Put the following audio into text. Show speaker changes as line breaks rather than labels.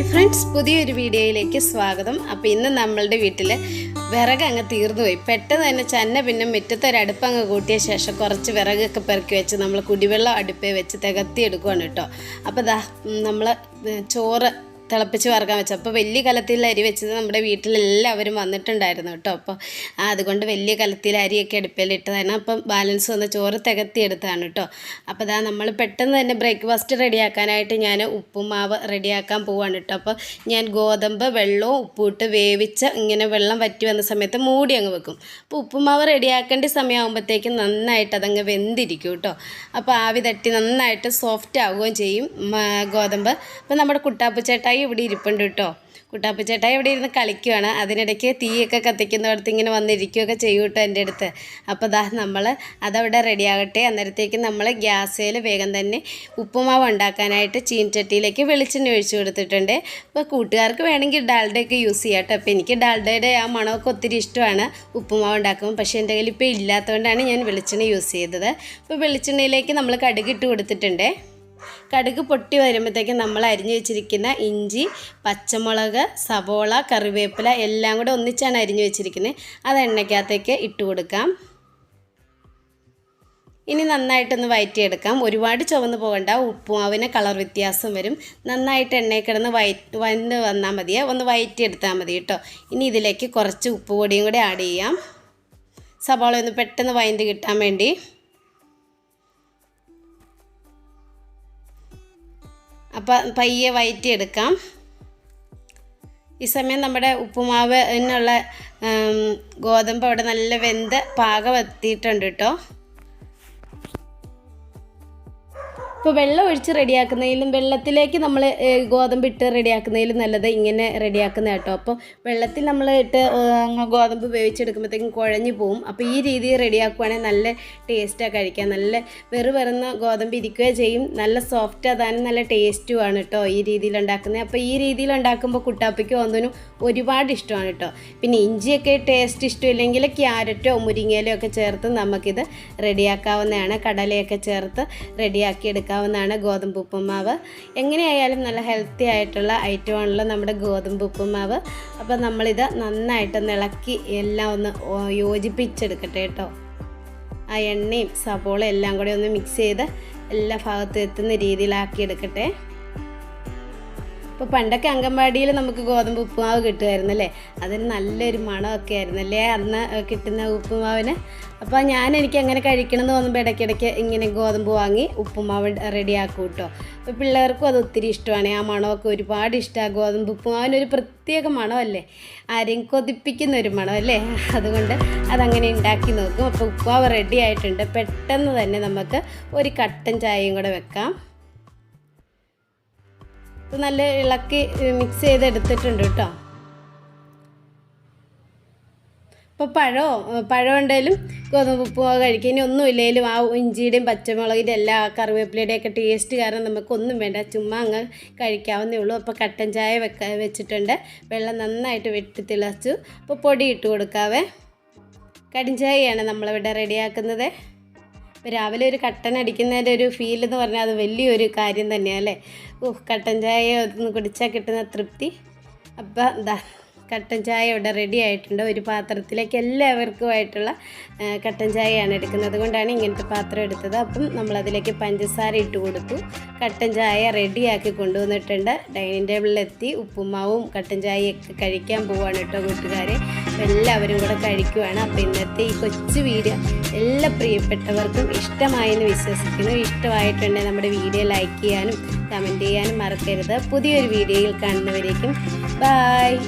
Hi friends പുതിയൊരു വീഡിയോയിലേക്ക് സ്വാഗതം. അപ്പോൾ ഇന്ന് നമ്മളുടെ വീട്ടിൽ വിറക് അങ്ങ് തീർന്നുപോയി പെട്ടെന്ന് തന്നെ ചന്ന പിന്നെ മുറ്റത്തെ ഒരു അടുപ്പ് അങ്ങ് കൂട്ടിയ ശേഷം കുറച്ച് വിറകൊക്കെ പെറുക്കി വെച്ച് നമ്മൾ കുടിവെള്ളം അടുപ്പേ വെച്ച് തികത്തി എടുക്കുകയാണ് കേട്ടോ. അപ്പോൾ ദാ നമ്മൾ ചോറ് തിളപ്പിച്ച് വറക്കാൻ വെച്ചു. അപ്പോൾ വലിയ കലത്തിൽ അരി വെച്ചത് നമ്മുടെ വീട്ടിലെല്ലാവരും വന്നിട്ടുണ്ടായിരുന്നു കേട്ടോ. അപ്പോൾ അതുകൊണ്ട് വലിയ കലത്തിൽ അരിയൊക്കെ അടുപ്പിലിട്ടതാണ് അപ്പം ബാലൻസ് വന്ന ചോറ് തികത്തി എടുത്തതാണ് കേട്ടോ. അപ്പോൾ അതാ നമ്മൾ പെട്ടെന്ന് തന്നെ ബ്രേക്ക്ഫാസ്റ്റ് റെഡിയാക്കാനായിട്ട് ഞാൻ ഉപ്പുമാവ് റെഡിയാക്കാൻ പോവാണ് കേട്ടോ. അപ്പോൾ ഞാൻ ഗോതമ്പ് വെള്ളവും ഉപ്പും ഇട്ട് വേവിച്ച് ഇങ്ങനെ വെള്ളം വറ്റി വന്ന സമയത്ത് മൂടി അങ്ങ് വെക്കും. അപ്പോൾ ഉപ്പുമാവ് റെഡിയാക്കേണ്ട സമയമാകുമ്പോഴത്തേക്കും നന്നായിട്ട് അതങ്ങ് വെന്തിരിക്കും കേട്ടോ. അപ്പോൾ ആവി തട്ടി നന്നായിട്ട് സോഫ്റ്റ് ആവുകയും ചെയ്യും ഗോതമ്പ്. അപ്പോൾ നമ്മുടെ കുട്ടാപ്പ് ചേട്ടായി ഇവിടെ ഇരിപ്പുണ്ട് കേട്ടോ. കുട്ടാപ്പ ചേട്ടായി ഇവിടെ ഇരുന്ന് കളിക്കുവാണ്. അതിനിടയ്ക്ക് തീയൊക്കെ കത്തിക്കുന്നിടത്ത് ഇങ്ങനെ വന്നിരിക്കുകയൊക്കെ ചെയ്യും കേട്ടോ എന്റെ അടുത്ത്. അപ്പോൾ ദാ നമ്മൾ അതവിടെ റെഡിയാകട്ടെ അന്നേരത്തേക്ക് നമ്മൾ ഗ്യാസേൽ വേഗം തന്നെ ഉപ്പുമാവ് ഉണ്ടാക്കാനായിട്ട് ചീൻചട്ടിയിലേക്ക് വെളിച്ചെണ്ണ ഒഴിച്ചു കൊടുത്തിട്ടുണ്ട്. അപ്പോൾ കൂട്ടുകാർക്ക് വേണമെങ്കിൽ ഡാൽഡയൊക്കെ യൂസ് ചെയ്യാം കേട്ടോ. അപ്പോൾ എനിക്ക് ഡാൽഡയുടെ ആ മണമൊക്കെ ഒത്തിരി ഇഷ്ടമാണ് ഉപ്പുമാവ് ഉണ്ടാക്കുമ്പോൾ പക്ഷേ എന്റെ കയ്യിൽ ഇപ്പോൾ ഇല്ലാത്തതുകൊണ്ടാണ് ഞാൻ വെളിച്ചെണ്ണ യൂസ് ചെയ്തത്. അപ്പോൾ വെളിച്ചെണ്ണയിലേക്ക് നമ്മൾ കടുകിട്ട് കൊടുത്തിട്ടുണ്ട്. കടുക് പൊട്ടി വരുമ്പോഴത്തേക്കും നമ്മൾ അരിഞ്ഞു വെച്ചിരിക്കുന്ന ഇഞ്ചി പച്ചമുളക് സവോള കറിവേപ്പില എല്ലാം കൂടെ ഒന്നിച്ചാണ് അരിഞ്ഞു വെച്ചിരിക്കുന്നത്. അത് എണ്ണയ്ക്കകത്തേക്ക് ഇട്ട് കൊടുക്കാം. ഇനി നന്നായിട്ടൊന്ന് വയറ്റിയെടുക്കാം. ഒരുപാട് ചുവന്ന് പോകണ്ട ഉപ്പുമാവിന് കളർ വ്യത്യാസം വരും. നന്നായിട്ട് എണ്ണയിൽ കിടന്ന് വയറ്റ് വന്ന് വന്നാൽ മതിയെ ഒന്ന് വയറ്റിയെടുത്താൽ മതി കേട്ടോ. ഇനി ഇതിലേക്ക് കുറച്ച് ഉപ്പ് പൊടിയും കൂടെ ആഡ് ചെയ്യാം. സവാള ഒന്ന് പെട്ടെന്ന് വയന്ത് കിട്ടാൻ വേണ്ടി. പയ്യെ വയറ്റിയെടുക്കാം. ഈ സമയം നമ്മുടെ ഉപ്പുമാവിനുള്ള ഗോതമ്പ് അവിടെ നല്ല വെന്ത് പാകം എത്തിയിട്ടുണ്ട് കേട്ടോ ഇപ്പോൾ വെള്ളം ഒഴിച്ച് റെഡിയാക്കുന്നതിലും വെള്ളത്തിലേക്ക് നമ്മൾ ഗോതമ്പ് ഇട്ട് റെഡിയാക്കുന്നതിലും നല്ലത് ഇങ്ങനെ റെഡിയാക്കുന്ന കേട്ടോ. അപ്പോൾ വെള്ളത്തിൽ നമ്മൾ ഇട്ട് ഗോതമ്പ് വേവിച്ചെടുക്കുമ്പോഴത്തേക്കും കുഴഞ്ഞു പോവും. അപ്പോൾ ഈ രീതിയിൽ റെഡിയാക്കുവാണെങ്കിൽ നല്ല ടേസ്റ്റാണ് കഴിക്കാൻ. നല്ല വെറു വരുന്ന ഗോതമ്പ് ഇരിക്കുകയും ചെയ്യും. നല്ല സോഫ്റ്റ് അതാനും നല്ല ടേസ്റ്റുമാണ് കേട്ടോ ഈ രീതിയിൽ ഉണ്ടാക്കുന്നത്. അപ്പോൾ ഈ രീതിയിൽ ഉണ്ടാക്കുമ്പോൾ കുട്ടാപ്പയ്ക്ക് ഒന്നിനും ഒരുപാട് ഇഷ്ടമാണ് കേട്ടോ. പിന്നെ ഇഞ്ചിയൊക്കെ ടേസ്റ്റ് ഇഷ്ടമില്ലെങ്കിൽ ക്യാരറ്റോ മുരിങ്ങയിലോ ഒക്കെ ചേർത്ത് നമുക്കിത് റെഡിയാക്കാവുന്നതാണ്. കടലയൊക്കെ ചേർത്ത് റെഡിയാക്കി എടുക്കാവുന്നതാണ് ഗോതമ്പ് ഉപ്പുമാവ്. എങ്ങനെയായാലും നല്ല ഹെൽത്തി ആയിട്ടുള്ള ഐറ്റമാണല്ലോ നമ്മുടെ ഗോതമ്പ് ഉപ്പുമാവ്. അപ്പോൾ നമ്മളിത് നന്നായിട്ട് ഇളക്കി എല്ലാം ഒന്ന് യോജിപ്പിച്ചെടുക്കട്ടെ കേട്ടോ. ആ എണ്ണയും സബോള എല്ലാം കൂടി ഒന്ന് മിക്സ് ചെയ്ത് എല്ലാ ഭാഗത്തും എത്തുന്ന രീതിയിലാക്കി എടുക്കട്ടെ ഇപ്പോൾ പണ്ടൊക്കെ അംഗൻവാടിയിൽ നമുക്ക് ഗോതമ്പ് ഉപ്പുമാവ് കിട്ടുമായിരുന്നു അല്ലേ അതിന് നല്ലൊരു മണമൊക്കെ ആയിരുന്നു അല്ലേ അന്ന് കിട്ടുന്ന ഉപ്പുമാവിന്? അപ്പോൾ ഞാൻ എനിക്ക് അങ്ങനെ കഴിക്കണം എന്ന് തോന്നുമ്പോൾ ഇടയ്ക്കിടയ്ക്ക് ഇങ്ങനെ ഗോതമ്പ് വാങ്ങി ഉപ്പുമാവ് റെഡിയാക്കും കേട്ടോ. അപ്പോൾ പിള്ളേർക്കും അത് ഒത്തിരി ഇഷ്ടമാണ്. ആ മണമൊക്കെ ഒരുപാട് ഇഷ്ടമാണ് ഗോതമ്പ് ഉപ്പുമാവിന് ഒരു പ്രത്യേക മണമല്ലേ? ആരെയും കൊതിപ്പിക്കുന്ന ഒരു മണമല്ലേ? അതുകൊണ്ട് അതങ്ങനെ ഉണ്ടാക്കി നോക്കും. അപ്പോൾ ഉപ്പുമാവ് റെഡി ആയിട്ടുണ്ട്. പെട്ടെന്ന് തന്നെ നമുക്ക് ഒരു കട്ടൻ ചായയും കൂടെ വെക്കാം. ഇത് നല്ല ഇളക്കി മിക്സ് ചെയ്ത് എടുത്തിട്ടുണ്ട് കേട്ടോ. ഇപ്പോൾ പഴമോ പഴം ഉണ്ടെങ്കിലും ഗോതമ്പ് ഉപ്പുമാവ് കഴിക്കുക ഇനി ഒന്നും ഇല്ലെങ്കിലും ആ ഇഞ്ചിയുടെയും പച്ചമുളകിന്റെ എല്ലാ കറിവേപ്പിലയുടെയൊക്കെ ടേസ്റ്റ് കാരണം നമുക്കൊന്നും വേണ്ട. ചുമ്മാ അങ്ങ് കഴിക്കാവുന്നേ ഉള്ളൂ. അപ്പോൾ കട്ടൻ ചായ വെക്ക വെച്ചിട്ടുണ്ട്. വെള്ളം നന്നായിട്ട് വെട്ടി തിളച്ചു. അപ്പോൾ പൊടി ഇട്ട് കൊടുക്കാവേ. കടിഞ്ചായയാണ് നമ്മളിവിടെ റെഡിയാക്കുന്നത് ഇപ്പോൾ രാവിലെ ഒരു കട്ടൻ അടിക്കുന്നതിന്റെ ഒരു ഫീൽ എന്ന് പറഞ്ഞാൽ അത് വലിയൊരു കാര്യം തന്നെയാണ് അല്ലേ ഓഹ് കട്ടൻ ചായ ഒന്ന് കുടിച്ചാൽ കിട്ടുന്ന തൃപ്തി. അപ്പം എന്താ കട്ടൻ ചായ ഇവിടെ റെഡി ആയിട്ടുണ്ട്. ഒരു പാത്രത്തിലേക്ക് എല്ലാവർക്കുമായിട്ടുള്ള കട്ടൻ ചായയാണ് എടുക്കുന്നത്. അതുകൊണ്ടാണ് ഇങ്ങനത്തെ പാത്രം എടുത്തത്. അപ്പം നമ്മളതിലേക്ക് പഞ്ചസാര ഇട്ട് കൊടുത്തു. കട്ടൻ ചായ റെഡിയാക്കി കൊണ്ടുവന്നിട്ടുണ്ട്. ഡൈനിങ് ടേബിളിലെത്തി. ഉപ്പുമാവും കട്ടൻ ചായയൊക്കെ കഴിക്കാൻ പോവാണ് കേട്ടോ കൂട്ടുകാരെ. എല്ലാവരും കൂടെ കഴിക്കുവാണ്. അപ്പോൾ ഇന്നത്തെ ഈ കൊച്ചു വീഡിയോ എല്ലാ പ്രിയപ്പെട്ടവർക്കും ഇഷ്ടമായെന്ന് വിശ്വസിക്കുന്നു. ഇഷ്ടമായിട്ടുണ്ടെങ്കിൽ നമ്മുടെ വീഡിയോ ലൈക്ക് ചെയ്യാനും കമന്റ് ചെയ്യാനും മറക്കരുത്. പുതിയൊരു വീഡിയോയിൽ കാണുന്നവരേക്കും ബായ്